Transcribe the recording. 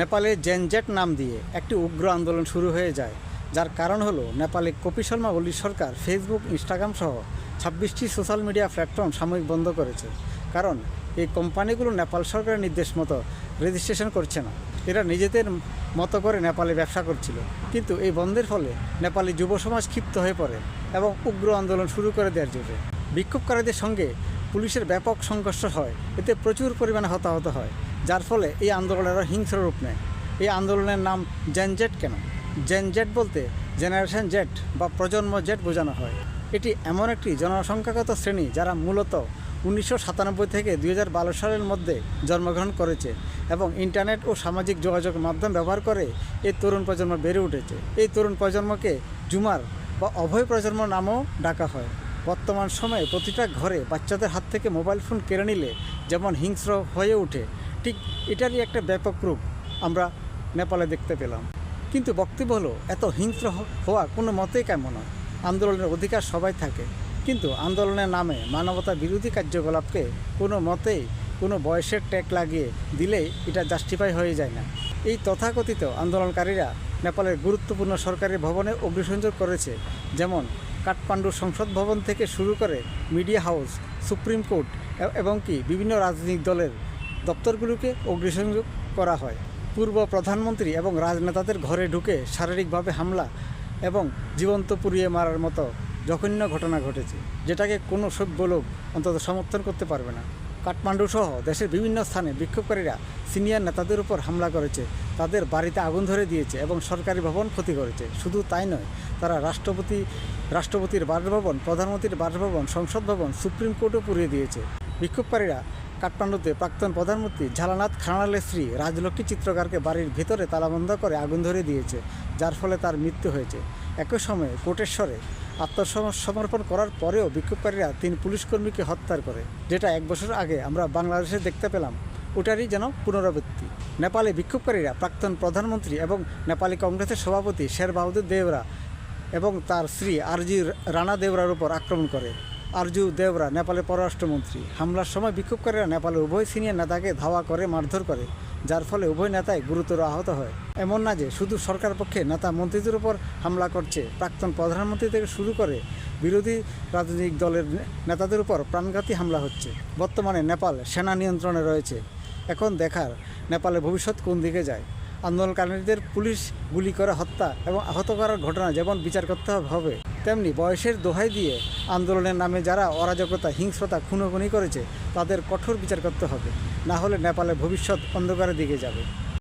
নেপালে জেনজেট নাম দিয়ে একটি উগ্র আন্দোলন শুরু হয়ে যায়, যার কারণ হলো নেপালে কপি শর্মা ওলি সরকার ফেসবুক, ইনস্টাগ্রাম সহ ছাব্বিশটি সোশ্যাল মিডিয়া প্ল্যাটফর্ম সাময়িক বন্ধ করেছে। কারণ এই কোম্পানিগুলো নেপাল সরকারের নির্দেশ মতো রেজিস্ট্রেশন করছে না। এরা নিজেদের মতো করে নেপালে ব্যবসা করছিল। কিন্তু এই বন্ধের ফলে নেপালি যুব সমাজ ক্ষিপ্ত হয়ে পড়ে এবং উগ্র আন্দোলন শুরু করে দেওয়ার জোরে বিক্ষোভকারীদের সঙ্গে পুলিশের ব্যাপক সংঘর্ষ হয়। এতে প্রচুর পরিমাণে হতাহত হয়। যার ফলে এই আন্দোলনের হিংস্র রূপ নেয়। এই আন্দোলনের নাম জেনজেট কেন? জেনজেট বলতে জেনারেশন জেট বা প্রজন্ম জেট বোঝানো হয়। এটি এমন একটি জনসংখ্যাগত শ্রেণি যারা মূলত উনিশশো সাতানব্বই থেকে দুই হাজার বারো সালের মধ্যে জন্মগ্রহণ করেছে এবং ইন্টারনেট ও সামাজিক যোগাযোগ মাধ্যম ব্যবহার করে এই তরুণ প্রজন্ম বেড়ে উঠেছে। এই তরুণ প্রজন্মকে জুমার বা অভয় প্রজন্ম নামও ডাকা হয়। বর্তমান সময়ে প্রতিটা ঘরে বাচ্চাদের হাত থেকে মোবাইল ফোন কেড়ে নিলে যেমন হিংস্র হয়ে ওঠে ঠিক এটারই একটা ব্যাপক রূপ আমরা নেপালে দেখতে পেলাম। কিন্তু বক্তব্য হলো, এত হিংস্র হওয়া কোনো মতেই কেমন আন্দোলনের অধিকার সবাই থাকে। কিন্তু আন্দোলনের নামে মানবতা বিরোধী কার্যকলাপকে কোনো মতেই কোনো বয়সের ট্যাগ লাগিয়ে দিলে এটা জাস্টিফাই হয়ে যায় না। এই তথাকথিত আন্দোলনকারীরা নেপালের গুরুত্বপূর্ণ সরকারি ভবনে অগ্নিসংযোগ করেছে। যেমন কাঠমান্ডু সংসদ ভবন থেকে শুরু করে মিডিয়া হাউস, সুপ্রিম কোর্ট এবং কি বিভিন্ন রাজনৈতিক দলের দপ্তরগুলোকে অগ্নিসংযোগ করা হয়। পূর্ব প্রধানমন্ত্রী এবং রাজনেতাদের ঘরে ঢুকে শারীরিকভাবে হামলা এবং জীবন্ত পুড়িয়ে মারার মতো জঘন্য ঘটনা ঘটেছে, যেটাকে কোনো সভ্য লোক অন্তত সমর্থন করতে পারবে না। কাঠমান্ডু সহ দেশের বিভিন্ন স্থানে বিক্ষোভকারীরা সিনিয়র নেতাদের উপর হামলা করেছে, তাদের বাড়িতে আগুন ধরে দিয়েছে এবং সরকারি ভবন ক্ষতি করেছে। শুধু তাই নয়, তারা রাষ্ট্রপতি, রাষ্ট্রপতির বাসভবন, প্রধানমন্ত্রীর বাসভবন, সংসদ ভবন, সুপ্রিম কোর্টও পুড়িয়ে দিয়েছে। বিক্ষোভকারীরা কাঠমান্ডুতে প্রাক্তন প্রধানমন্ত্রী ঝালানাথ খানালের স্ত্রী রাজলক্ষ্মী চিত্রকারকে বাড়ির ভেতরে তালাবন্ধ করে আগুন ধরে দিয়েছে, যার ফলে তার মৃত্যু হয়েছে। একই সময়ে কোটেশ্বরে আত্মসমর্পণ করার পরেও বিক্ষোভকারীরা তিন পুলিশকর্মীকে হত্যা করে, যেটা এক বছর আগে আমরা বাংলাদেশে দেখতে পেলাম। ওটারই যেন পুনরাবৃত্তি। নেপালে বিক্ষোভকারীরা প্রাক্তন প্রধানমন্ত্রী এবং নেপালি কংগ্রেসের সভাপতি শের বাহাদুর দেবরা এবং তার স্ত্রী আরজি রানা দেবরার উপর আক্রমণ করে। আরজু দেবরা, নেপালের পররাষ্ট্রমন্ত্রী। হামলার সময় বিক্ষোভকারীরা নেপালের উভয় সিনিয়র নেতাকে ধাওয়া করে, মারধর করে, যার ফলে উভয় নেতাই গুরুতর আহত হয়। এমন না যে শুধু সরকার পক্ষে নেতা মন্ত্রীদের উপর হামলা করছে, প্রাক্তন প্রধানমন্ত্রী থেকে শুরু করে বিরোধী রাজনৈতিক দলের নেতাদের উপর প্রাণঘাতী হামলা হচ্ছে। বর্তমানে নেপাল সেনা নিয়ন্ত্রণে রয়েছে। এখন দেখার নেপালের ভবিষ্যৎ কোন দিকে যায়। আন্দোলনকারীদের পুলিশ গুলি করে হত্যা এবং আহত করার ঘটনা যেমন বিচার করতে হবে, তেমনি বয়সের দোহাই দিয়ে আন্দোলনের নামে যারা অরাজকতা, হিংস্রতা খুনোখুনি করেছে, তাদের কঠোর বিচার করতে হবে। না হলে নেপালের ভবিষ্যৎ অন্ধকারের দিকে যাবে।